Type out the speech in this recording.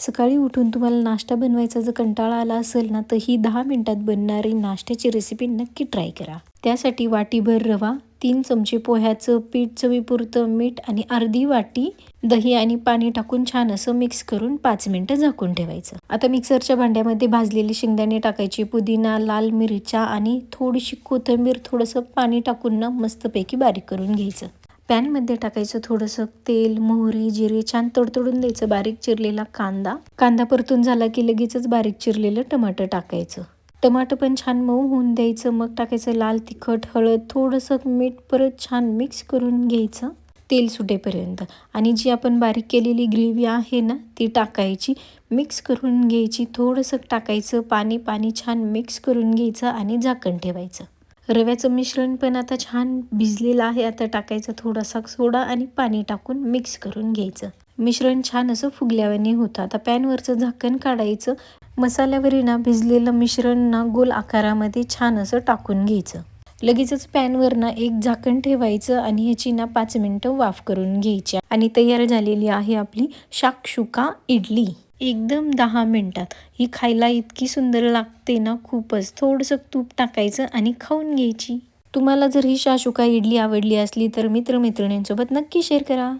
सकाळी उठून तुम्हाला नाश्ता बनवायचा जर कंटाळा आला असेल ना तर ही दहा मिनटात बनणारी नाश्त्याची रेसिपी नक्की ट्राय करा. त्यासाठी वाटीभर रवा तीन चमचे पोह्याचं पीठ चवीपुरतं मीठ आणि अर्धी वाटी दही आणि पाणी टाकून छान असं मिक्स करून पाच मिनटं झाकून ठेवायचं. आता मिक्सरच्या भांड्यामध्ये भाजलेली शेंगदाणे टाकायची पुदिना लाल मिरच्या आणि थोडीशी कोथिंबीर थोडंसं पाणी टाकून ना मस्तपैकी बारीक करून घ्यायचं. पॅनमध्ये टाकायचं थोडंसं तेल मोहरी जिरे छान तडतडून द्यायचं बारीक चिरलेला कांदा. कांदा परतून झाला की लगेचच बारीक चिरलेलं टमाटर टाकायचं. टमाटर पण छान मऊ होऊन द्यायचं मग टाकायचं लाल तिखट हळद थोडंसं मीठ परत छान मिक्स करून घ्यायचं तेल सुटेपर्यंत. आणि जी आपण बारीक केलेली ग्रेव्ही आहे ना ती टाकायची मिक्स करून घ्यायची थोडंसं टाकायचं पाणी पाणी छान मिक्स करून घ्यायचं आणि झाकण ठेवायचं. रव्याचं मिश्रण पण आता छान भिजलेलं आहे. आता टाकायचं थोडासा सोडा आणि पाणी टाकून मिक्स करून घ्यायचं. मिश्रण छान असं फुगल्यावाने होतं. आता पॅनवरचं झाकण काढायचं. मसाल्यावरी ना भिजलेलं मिश्रण ना गोल आकारामध्ये छान असं टाकून घ्यायचं. लगेचच पॅनवर ना एक झाकण ठेवायचं आणि ह्याची ना पाच मिनटं वाफ करून घ्यायची. आणि तयार झालेली आहे आपली शाकशुका इडली. एकदम दहा मिनटात. ही खायला इतकी सुंदर लागते ना खूपच. थोडंसं तूप टाकायचं आणि खाऊन घ्यायची. तुम्हाला जर ही शाशुका इडली आवडली असली तर मित्रमैत्रिणींसोबत नक्की शेअर करा.